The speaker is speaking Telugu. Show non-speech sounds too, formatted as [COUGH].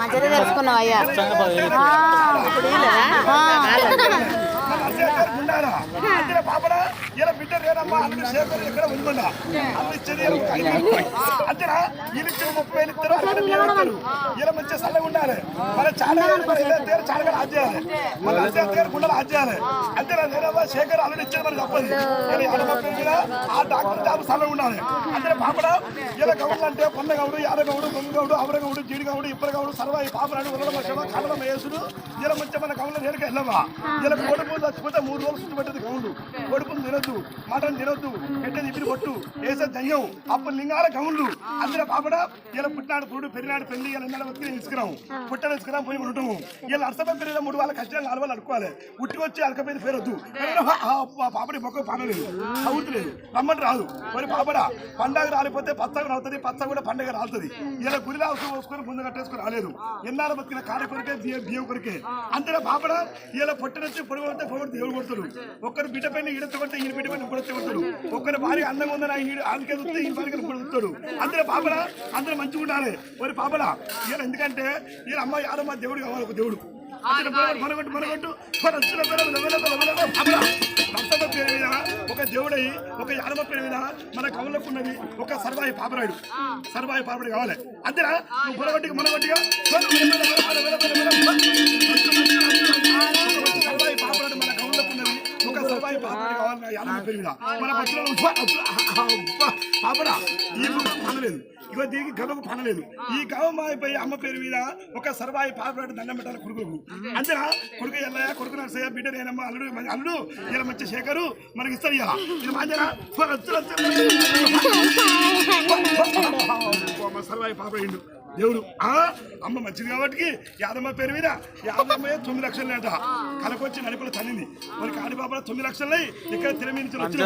మంచిగా తెలుసుకున్నావు అయ్యా ముప్పై ఉండాలి. మన చాలా గారు మన ఇళ్ళ దగ్గర చాలా గారు ఆజ్ చేయాలి. మన అజయ్ దగ్గర గుండెలు ఆజ్ చేయాలి. అంతేనా? లేదమ్మా, శేఖర్ ఆల్రెడీ ఇచ్చేది మనకు తప్పదు. మీద ఆ డాక్టర్ జాబ్ చల్లగా ఉండాలి. అంతేనా పాపడా? ఈయన గౌడులు అంటే పొన్న గౌడు, యాద గౌడు, గొంగ గౌడు, అవర గౌడు, జీడి గౌడు, ఇప్పర గౌడు, సర్వాయి పాపరాడు, ఉరల మధ్యమ, కళ్ళ మహేశుడు, ఈయన మంచిగా మన గౌన్లో నేరుగా వెళ్ళవా ఇలా కొడుపు చచ్చిపోతే మూడు రోజులు చుట్టుపెట్టదు గౌన్లు కొడుకుని తినొద్దు మటన్ తినొద్దు పెట్టేది ఇప్పుడు కొట్టు వేసే దయ్యం అప్పుడు లింగాల గౌన్లు అందులో పాపడ ఇలా పుట్టినాడు పురుడు పెరినాడు పెళ్ళి ఇలా ఎన్నడ వచ్చి తీసుకురాము పుట్టలు తీసుకురాము పోయి ఉండటము ఇలా అర్థం పెరిగిన మూడు వాళ్ళ కష్టాలు నాలుగు వాళ్ళు అడుకోవాలి ఉట్టి వచ్చి అలకపోయి పేరొద్దు పాపడి మొక్క పానలేదు అవుతులేదు రమ్మని రాదు. మరి పాపడ పండగ రాలిపోతే పచ్చగా రావుతుంది పచ్చ కూడా పండగ రాలుతుంది. ఇలా గురిలా అవసరం పోసుకొని ముందు కట్టేసుకొని రాలేదు. ఎన్నాళ్ళు బతికిన కాడ కొరికే బియ్యం బియ్యం కొరికే. అంతేనా పాపడ? ఇలా పొట్టనొచ్చి పొడుగు కొడితే పొడుగు దేవుడు కొడతాడు. ఒక్కరు బిడ్డ పైన కొడితే ఈయన బిడ్డ పైన కూడా కొడతాడు ఒక్కరి భార్య అందంగా ఉందని ఆయన ఆడికే చూస్తే ఈ భార్య కొడుతాడు అందరూ పాపడ? అందరూ మంచిగా ఉండాలి. మరి పాపడ ఈయన ఎందుకంటే ఈయన అమ్మాయి ఆడమ్మ దేవుడు కావాలి ఒక దేవుడు. మనగొట్టు మనగొట్టు. పేరు. భర్తమ్మ మీద ఒక దేవుడై ఒక యాడమ పేరు మీద మన కవులకు ఉన్నది ఒక సర్వాయి పాపరాయుడు. సర్వాయి పాపరాయుడు కావాలి. అంతేనా? నువ్వు మనగొట్టిగా సర్వాయి పాపరాయుడు మన కవులకు ఉన్నది ఒక సర్వాయి పాపరాయుడు కావాలి నా యాడమ పేరు మీద. మన పాపడా ఈ పనలేదు. దీనికి గబకు పనలేదు. ఈ గవ మాయపై అమ్మ పేరు మీద ఒక సర్వాయి పాపరాడు దండం పెట్టాలి కొడుకులకు అంతేనా? కొడుకు ఎల్లయ్య కొడుకు నరసయ్య బిడ్డ నేనమ్మ అల్లుడు మన అల్లుడు ఇలా మంచి శేఖరు మనకి ఇస్తారు ఇది [LAUGHS] సర్వాయి పాపరాయుడు దేవుడు ఆ అమ్మ మంచిది కాబట్టి యాదమ్మ పేరు మీద యాదమ్మ తొమ్మిది లక్షలు అంట కలకొచ్చి నడుపులు తల్లింది మరి కాడి బాబా తొమ్మిది లక్షలు ఇక్కడ తిరమి నుంచి వచ్చిన